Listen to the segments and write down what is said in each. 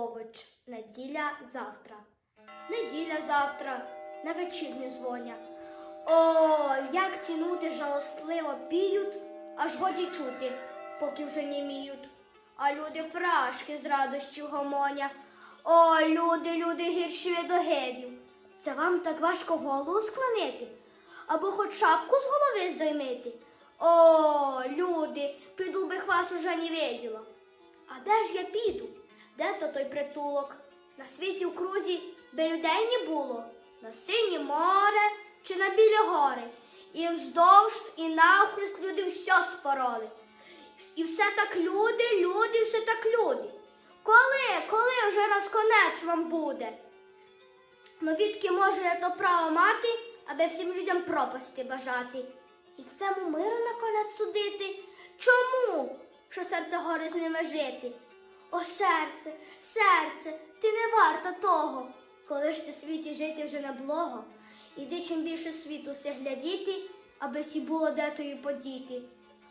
Дрожкович. Неділя завтра. Неділя завтра, на вечірню дзвоня. О, як тянути жалостливо піють, аж годі чути, поки вже німіють. А люди фрашки з радощів гомоня. О, люди, люди гірші від огидів. Це вам так важко голову склонити? Або хоч шапку з голови здоймити? О, люди, піду би вас уже не виділа. А де ж я піду? Де то той притулок? На світі в крузі би людей не було, на синє море чи на білі гори. І вздовж, і навхрест люди все спороли. І все так люди, люди, все так люди. Коли, коли вже раз конець вам буде? Ну відки можу я то право мати, аби всім людям пропасти бажати. І всему миру на конець судити. Чому? Що серце горе з ними жити? О, серце, серце, ти не варта того. Коли ж ти світі жити вже не блого, іди чим більше світу все глядіти, аби сі було де тої подіти.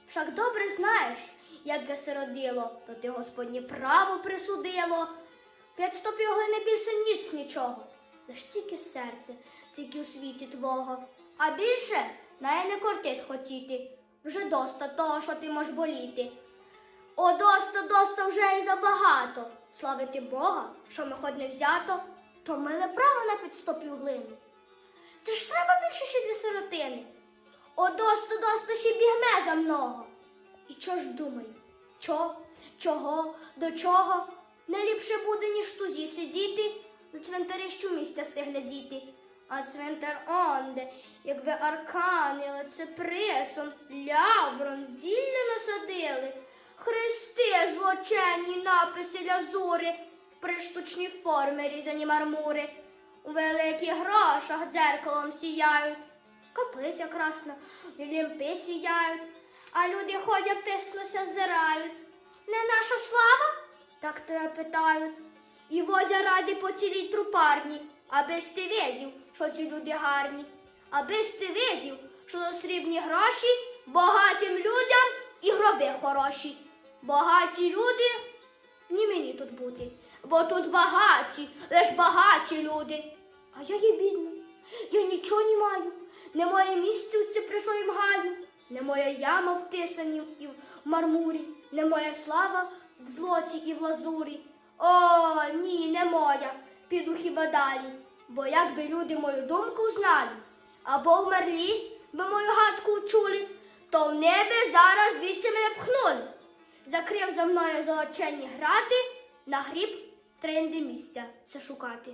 Však добре знаєш, як де се родило, то ти Господнє право присудило. П'ять стопів глини більше ніц нічого. Лиш тільки серце, тільки у світі твого. А більше неї не кортить хотіти. Вже доста того, що ти можеш боліти. О, доста, доста вже і забагато. Славити Бога, що ми хоч не взято, то ми не право на підстопів глини. Це ж треба більше ще для сиротини. О, доста, доста ще бігме за много. І чо ж думаю? Чо, чого, до чого? Не ліпше буде, ніж тузі сидіти, на цвинтарі щомісця се глядіти. А цвинтар онде, якби аркани, лицеприсон, ляврон, зілля насадили. Хрести злоченні написи лязури, при штучній формі різані мармури. У великих грошах дзеркалом сіяють, каплиця красна, лімпи сіяють, а люди ходять писнуся зирають. Не наша слава? Так тебе питають. І водя ради по цілій трупарні, аби ти видів, що ці люди гарні, аби ти видів, що за срібні гроші багатим людям і гроби хороші. Багаті люди ні мені тут бути, бо тут багаті, лиш багаті люди. А я є бідна, я нічого не маю, не моє місце в ці при гаю, не моя яма в тисані і в мармурі, не моя слава в злоті і в лазурі. О, ні, не моя, піду хіба далі, бо як би люди мою думку знали, або вмерлі, би мою гадку чули, то в небі зараз звідси мене пхнули. Закрив за мною золочені грати, на гріб тренди місця се шукати.